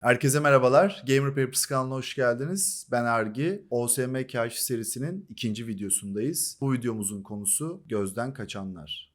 Herkese merhabalar. Gamer Papers kanalına hoş geldiniz. Ben Ergi. OSM Kaşif serisinin ikinci videosundayız. Bu videomuzun konusu gözden kaçanlar.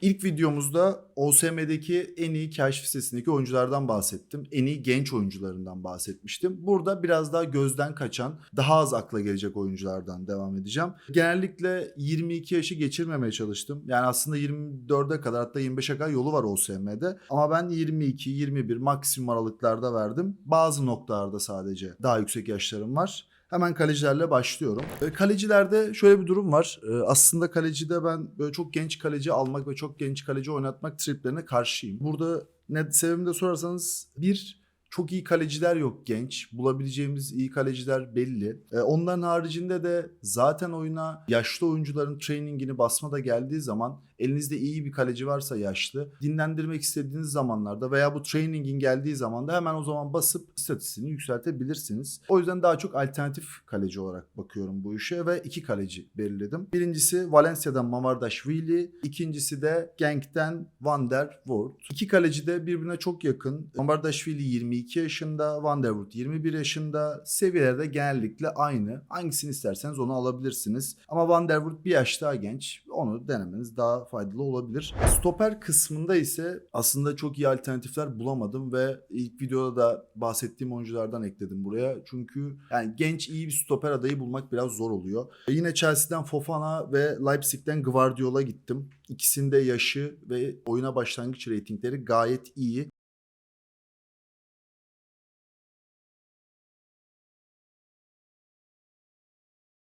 İlk videomuzda OSM'deki en iyi keşif listesindeki oyunculardan bahsettim. En iyi genç oyuncularından bahsetmiştim. Burada biraz daha gözden kaçan, daha az akla gelecek oyunculardan devam edeceğim. Genellikle 22 yaşı geçirmemeye çalıştım. Yani aslında 24'e kadar hatta 25'e kadar yolu var OSM'de. Ama ben 22, 21 maksimum aralıklarda verdim. Bazı noktalarda sadece daha yüksek yaşlarım var. Hemen kalecilerle başlıyorum. E, Kalecilerde şöyle bir durum var. E, Aslında kalecide ben böyle çok genç kaleci almak ve çok genç kaleci oynatmak triplerine karşıyım. Burada ne sebebini de sorarsanız bir çok iyi kaleciler yok genç. Bulabileceğimiz iyi kaleciler belli. E, onların haricinde de zaten oyuna yaşlı oyuncuların trainingini basma da geldiği zaman elinizde iyi bir kaleci varsa yaşlı dinlendirmek istediğiniz zamanlarda veya bu trainingin geldiği zaman da hemen o zaman basıp istatistiğini yükseltebilirsiniz. O yüzden daha çok alternatif kaleci olarak bakıyorum bu işe ve iki kaleci belirledim. Birincisi Valencia'dan Mamardashvili, ikincisi de Genk'ten Van der Voort. İki kaleci de birbirine çok yakın. Mamardashvili 22 yaşında, Van der Voort 21 yaşında. Seviyeler de genellikle aynı. Hangisini isterseniz onu alabilirsiniz. Ama Van der Voort bir yaş daha genç. Onu denemeniz daha faydalı olabilir. Stoper kısmında ise aslında çok iyi alternatifler bulamadım ve ilk videoda da bahsettiğim oyunculardan ekledim buraya. Çünkü yani genç iyi bir stoper adayı bulmak biraz zor oluyor. E Yine Chelsea'den Fofana ve Leipzig'ten Guardiola gittim. İkisinde yaşı ve oyuna başlangıç reytingleri gayet iyi.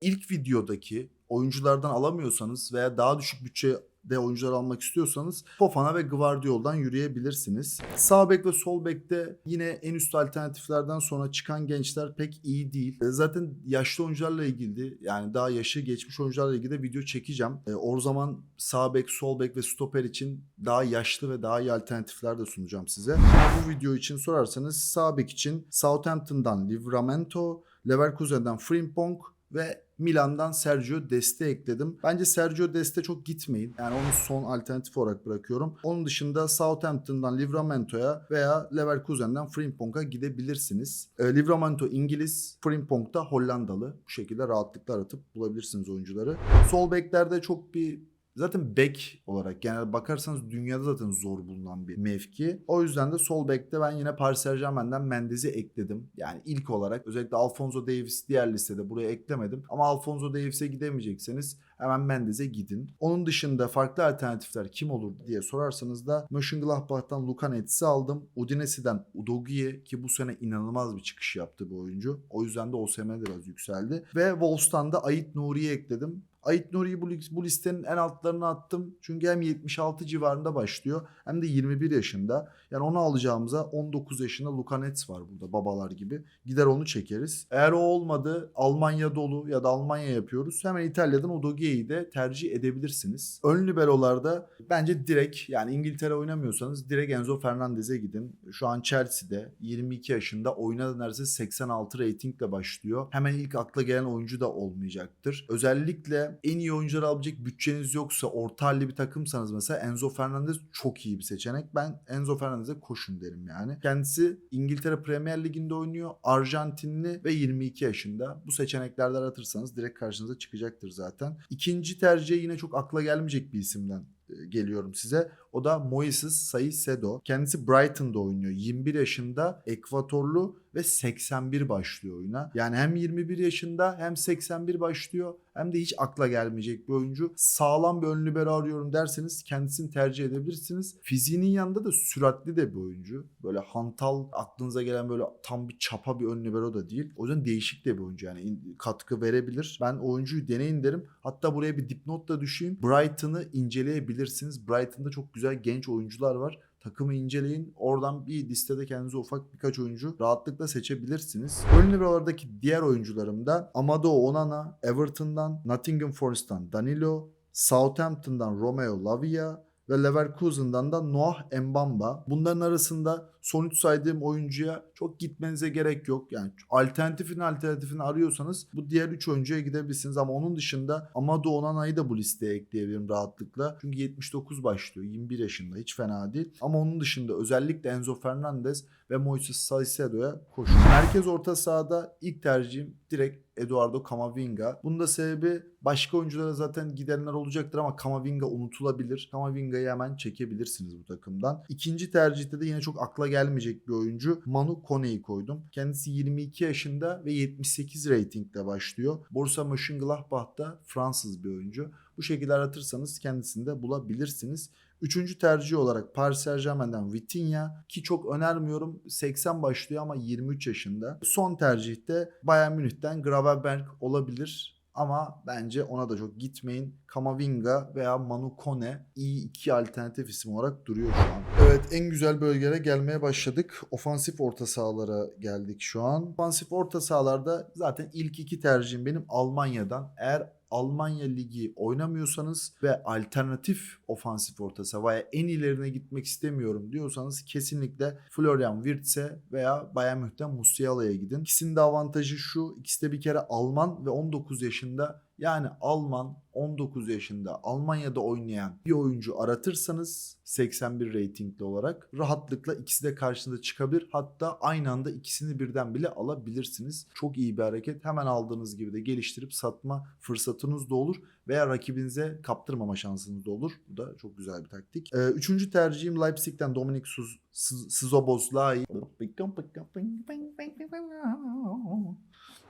İlk videodaki oyunculardan alamıyorsanız veya daha düşük bütçede oyuncular almak istiyorsanız Fofana ve Guardiola'dan yürüyebilirsiniz. Sağ bek ve sol bekte yine en üst alternatiflerden sonra çıkan gençler pek iyi değil. E, Zaten yaşlı oyuncularla ilgili yani daha yaşı geçmiş oyuncularla ilgili de video çekeceğim. E, O zaman sağ bek, sol bek ve stoper için daha yaşlı ve daha iyi alternatifler de sunacağım size. Bu video için sorarsanız sağ bek için Southampton'dan Livramento, Leverkusen'den Frimpong ve Milan'dan Sergio Deste ekledim. Bence Sergio Deste çok gitmeyin. Yani onu son alternatif olarak bırakıyorum. Onun dışında Southampton'dan Livramento'ya veya Leverkusen'den Frimpong'a gidebilirsiniz. E, Livramento İngiliz, Frimpong da Hollandalı. Bu şekilde rahatlıkla aratıp bulabilirsiniz oyuncuları. Sol beklerde çok bir Zaten bek olarak genel bakarsanız dünyada zaten zor bulunan bir mevki. O yüzden de sol bekte ben yine Paris Saint Germain'den Mendes'i ekledim. Yani ilk olarak özellikle Alfonso Davis diğer listede buraya eklemedim. Ama Alfonso Davis'e gidemeyecekseniz hemen Mendes'e gidin. Onun dışında farklı alternatifler kim olur diye sorarsanız da Mönchengladbach'tan Luka Netz'i aldım. Udinese'den Udogie ki bu sene inanılmaz bir çıkış yaptı bu oyuncu. O yüzden de OSM de biraz yükseldi. Ve Wolves'tan da Ait Nuri'yi ekledim. Ait Nuri'yi bu, bu listenin en altlarına attım. Çünkü hem 76 civarında başlıyor hem de 21 yaşında. Yani onu alacağımıza 19 yaşında Luka Netz var burada babalar gibi. Gider onu çekeriz. Eğer o olmadı Almanya dolu ya da Almanya yapıyoruz. Hemen İtalya'dan Udogie'yi de tercih edebilirsiniz. Ön liberolarda bence direkt yani İngiltere oynamıyorsanız direkt Enzo Fernandez'e gidin. Şu an Chelsea'de 22 yaşında oyuna neredeyse 86 ratingle başlıyor. Hemen ilk akla gelen oyuncu da olmayacaktır. Özellikle en iyi oyuncuları alabilecek bütçeniz yoksa orta halli bir takımsanız mesela Enzo Fernandez çok iyi bir seçenek. Ben Enzo Fernandez'e koşun derim yani. Kendisi İngiltere Premier Ligi'nde oynuyor. Arjantinli ve 22 yaşında. Bu seçeneklerden aratırsanız direkt karşınıza çıkacaktır zaten. İkinci tercih yine çok akla gelmeyecek bir isimden e, geliyorum size. O da Moises Saicedo. Kendisi Brighton'da oynuyor. 21 yaşında Ekvatorlu ve 81 başlıyor oyuna. Yani hem 21 yaşında hem 81 başlıyor hem de hiç akla gelmeyecek bir oyuncu. Sağlam bir ön libero arıyorum derseniz kendisini tercih edebilirsiniz. Fiziğinin yanında da süratli de bir oyuncu. Böyle hantal aklınıza gelen böyle tam bir çapa bir ön libero da değil. O yüzden değişik de bir oyuncu yani katkı verebilir. Ben oyuncuyu deneyin derim. Hatta buraya bir dipnot da düşeyim. Brighton'ı inceleyebilirsiniz. Brighton'da çok güzel genç oyuncular var. Takımı inceleyin. Oradan bir listede kendinize ufak birkaç oyuncu rahatlıkla seçebilirsiniz. Ön liberolardaki diğer oyuncularım da Amado Onana, Everton'dan, Nottingham Forest'tan Danilo, Southampton'dan Romeo Lavia ve Leverkusen'dan da Noah Mbamba. Bunların arasında son 3 saydığım oyuncuya çok gitmenize gerek yok. Yani alternatifin alternatifini arıyorsanız bu diğer 3 oyuncuya gidebilirsiniz ama onun dışında Amado Onana'yı da bu listeye ekleyebilirim rahatlıkla. Çünkü 79 başlıyor. 21 yaşında. Hiç fena değil. Ama onun dışında özellikle Enzo Fernandez ve Moises Caicedo'ya koşun. Merkez orta sahada ilk tercihim direkt Eduardo Camavinga. Bunun da sebebi başka oyunculara zaten gidenler olacaktır ama Camavinga unutulabilir. Camavinga'yı hemen çekebilirsiniz bu takımdan. İkinci tercihte de yine çok akla gelmeyecek bir oyuncu. Manu Kone'yi koydum. Kendisi 22 yaşında ve 78 ratingle başlıyor. Borussia Mönchengladbach'ta Fransız bir oyuncu. Bu şekilde aratırsanız kendisini de bulabilirsiniz. Üçüncü tercih olarak Paris Saint Germain'den Vitinha ki çok önermiyorum 80 başlıyor ama 23 yaşında. Son tercihte Bayern Münih'ten Gravenberg olabilir ama bence ona da çok gitmeyin. Kamavinga veya Manu Kone iyi iki alternatif isim olarak duruyor şu an. Evet en güzel bölgelere gelmeye başladık. Ofansif orta sahalara geldik şu an. Ofansif orta sahalarda zaten ilk iki tercihim benim Almanya'dan. Eğer Almanya Ligi oynamıyorsanız ve alternatif ofansif orta saha veya en ilerine gitmek istemiyorum diyorsanız kesinlikle Florian Wirtz'e veya Bayern Münih'ten Musiala'ya gidin. İkisinin de avantajı şu. ikisi de bir kere Alman ve 19 yaşında yani Alman 19 yaşında Almanya'da oynayan bir oyuncu aratırsanız 81 reytingli olarak rahatlıkla ikisi de karşınıza çıkabilir. Hatta aynı anda ikisini birden bile alabilirsiniz. Çok iyi bir hareket. Hemen aldığınız gibi de geliştirip satma fırsatınız da olur veya rakibinize kaptırmama şansınız da olur. Bu da çok güzel bir taktik. Ee, üçüncü tercihim Leipzig'ten Dominik Suz, Sız, Sızobozlai.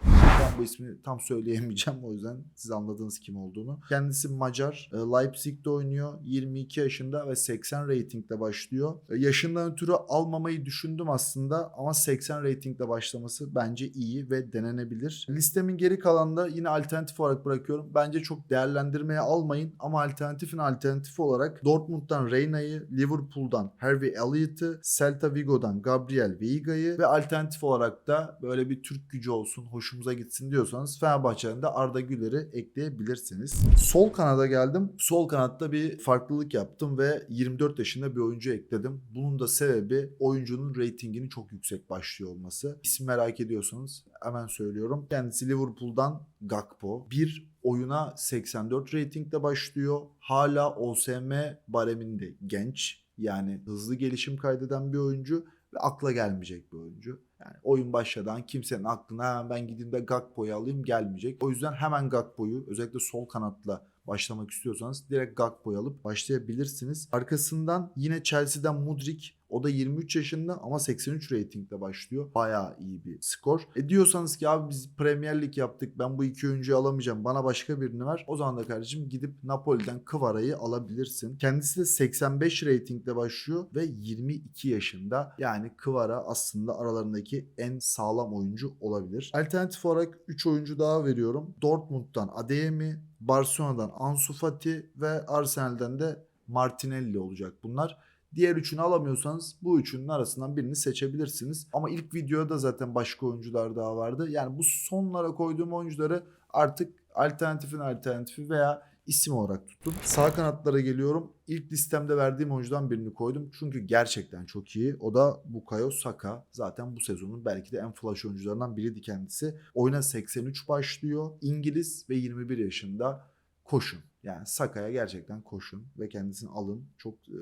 Ben bu ismini tam söyleyemeyeceğim o yüzden siz anladınız kim olduğunu. Kendisi Macar. E, Leipzig'te oynuyor. 22 yaşında ve 80 ratingle başlıyor. E, Yaşından ötürü almamayı düşündüm aslında ama 80 ratingle başlaması bence iyi ve denenebilir. Listemin geri kalanında yine alternatif olarak bırakıyorum. Bence çok değerlendirmeye almayın ama alternatifin alternatifi olarak Dortmund'dan Reyna'yı, Liverpool'dan Harvey Elliott'ı, Celta Vigo'dan Gabriel Veiga'yı ve alternatif olarak da böyle bir Türk gücü olsun, hoşumuza gitsin diyorsanız Fenerbahçe'den de Arda Güler'i ekleyebilirsiniz. Sol kanada geldim. Sol kanatta bir farklılık yaptım ve 24 yaşında bir oyuncu ekledim. Bunun da sebebi oyuncunun reytinginin çok yüksek başlıyor olması. İsim merak ediyorsanız hemen söylüyorum. Kendisi Liverpool'dan Gakpo. Bir oyuna 84 reytingle başlıyor. Hala OSM bareminde genç. Yani hızlı gelişim kaydeden bir oyuncu ve akla gelmeyecek bir oyuncu. Yani oyun başladan kimsenin aklına hemen ben gideyim de Gakpo'yu alayım gelmeyecek. O yüzden hemen Gakpo'yu özellikle sol kanatla başlamak istiyorsanız direkt Gakpo'yu alıp başlayabilirsiniz. Arkasından yine Chelsea'den Mudrik o da 23 yaşında ama 83 reytingle başlıyor. Bayağı iyi bir skor. E diyorsanız ki abi biz Premier Lig yaptık ben bu iki oyuncuyu alamayacağım bana başka birini ver. O zaman da kardeşim gidip Napoli'den Kvara'yı alabilirsin. Kendisi de 85 reytingle başlıyor ve 22 yaşında. Yani Kvara aslında aralarındaki en sağlam oyuncu olabilir. Alternatif olarak 3 oyuncu daha veriyorum. Dortmund'dan Adeyemi, Barcelona'dan Ansu Fati ve Arsenal'den de Martinelli olacak bunlar. Diğer üçünü alamıyorsanız bu üçünün arasından birini seçebilirsiniz. Ama ilk videoda zaten başka oyuncular daha vardı. Yani bu sonlara koyduğum oyuncuları artık alternatifin alternatifi veya isim olarak tuttum. Sağ kanatlara geliyorum. İlk listemde verdiğim oyuncudan birini koydum. Çünkü gerçekten çok iyi. O da Bukayo Saka. Zaten bu sezonun belki de en flash oyuncularından biriydi kendisi. Oyuna 83 başlıyor. İngiliz ve 21 yaşında. Koşun. Yani Saka'ya gerçekten koşun ve kendisini alın. Çok e,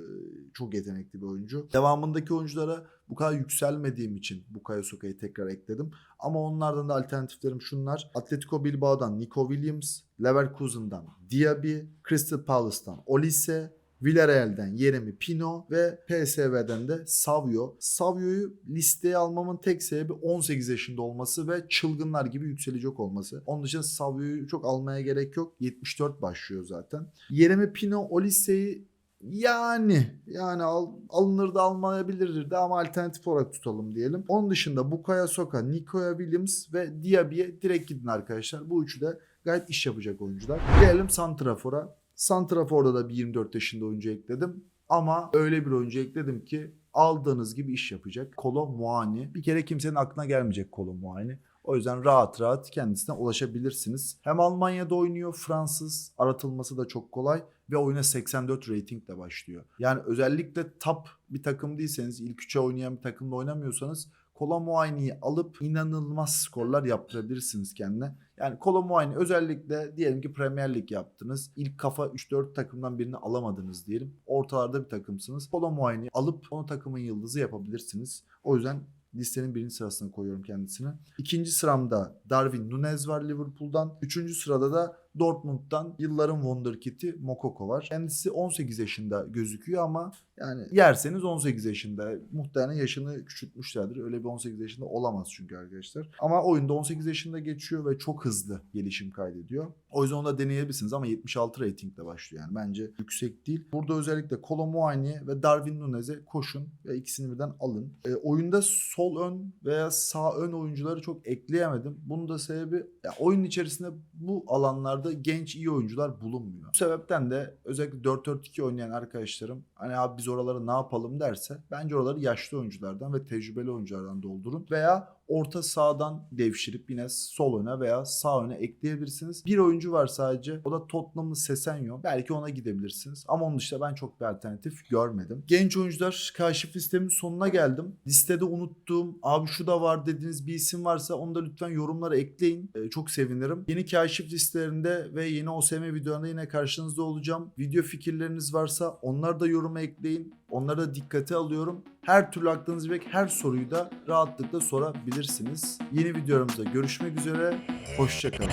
çok yetenekli bir oyuncu. Devamındaki oyunculara bu kadar yükselmediğim için Bukayo Saka'yı tekrar ekledim. Ama onlardan da alternatiflerim şunlar. Atletico Bilbao'dan Nico Williams, Leverkusen'dan Diaby, Crystal Palace'tan Olise, Villarreal'den Yeremi Pino ve PSV'den de Savio. Savio'yu listeye almamın tek sebebi 18 yaşında olması ve çılgınlar gibi yükselecek olması. Onun dışında Savio'yu çok almaya gerek yok. 74 başlıyor zaten. Yeremi Pino, Olise'yi yani yani al, alınır da almayabilirdir de ama alternatif olarak tutalım diyelim. Onun dışında Bukayo Soka, Nikoya Williams ve Diaby'e direkt gidin arkadaşlar. Bu üçü de gayet iş yapacak oyuncular. Gelelim Santrafor'a. Santrafor'da da bir 24 yaşında oyuncu ekledim. Ama öyle bir oyuncu ekledim ki aldığınız gibi iş yapacak. Kolo Muani. Bir kere kimsenin aklına gelmeyecek Kolo Muani. O yüzden rahat rahat kendisine ulaşabilirsiniz. Hem Almanya'da oynuyor Fransız. Aratılması da çok kolay. Ve oyuna 84 ratingle başlıyor. Yani özellikle top bir takım değilseniz, ilk üçe oynayan bir takımda oynamıyorsanız Kola Muayni'yi alıp inanılmaz skorlar yaptırabilirsiniz kendine. Yani Kola Muayni özellikle diyelim ki Premier Lig yaptınız. İlk kafa 3-4 takımdan birini alamadınız diyelim. Ortalarda bir takımsınız. Kola Muayni'yi alıp onu takımın yıldızı yapabilirsiniz. O yüzden listenin birinci sırasına koyuyorum kendisini. İkinci sıramda Darwin Nunez var Liverpool'dan. Üçüncü sırada da Dortmund'dan yılların wonderkid'i Mokoko var. Kendisi 18 yaşında gözüküyor ama yani yerseniz 18 yaşında. Muhtemelen yaşını küçültmüşlerdir. Öyle bir 18 yaşında olamaz çünkü arkadaşlar. Ama oyunda 18 yaşında geçiyor ve çok hızlı gelişim kaydediyor. O yüzden onu da deneyebilirsiniz ama 76 ratingle başlıyor yani. Bence yüksek değil. Burada özellikle Kolo Muani ve Darwin Nunez'e koşun ve ikisini birden alın. E, oyunda sol ön veya sağ ön oyuncuları çok ekleyemedim. Bunun da sebebi ya, oyun içerisinde bu alanlarda genç iyi oyuncular bulunmuyor. Bu sebepten de özellikle 4-4-2 oynayan arkadaşlarım hani abi biz oraları ne yapalım derse bence oraları yaşlı oyunculardan ve tecrübeli oyunculardan doldurun veya orta sağdan devşirip yine sol öne veya sağ öne ekleyebilirsiniz. Bir oyuncu var sadece. O da Tottenham'ın Sesenyo. Belki ona gidebilirsiniz. Ama onun dışında ben çok bir alternatif görmedim. Genç oyuncular kaşif listemin sonuna geldim. Listede unuttuğum abi şu da var dediğiniz bir isim varsa onu da lütfen yorumlara ekleyin. Ee, çok sevinirim. Yeni kaşif listelerinde ve yeni OSM videolarında yine karşınızda olacağım. Video fikirleriniz varsa onları da yoruma ekleyin. Onları da dikkate alıyorum. Her türlü aklınızı bek her soruyu da rahatlıkla sorabilirsiniz. Yeni videolarımızda görüşmek üzere. Hoşçakalın.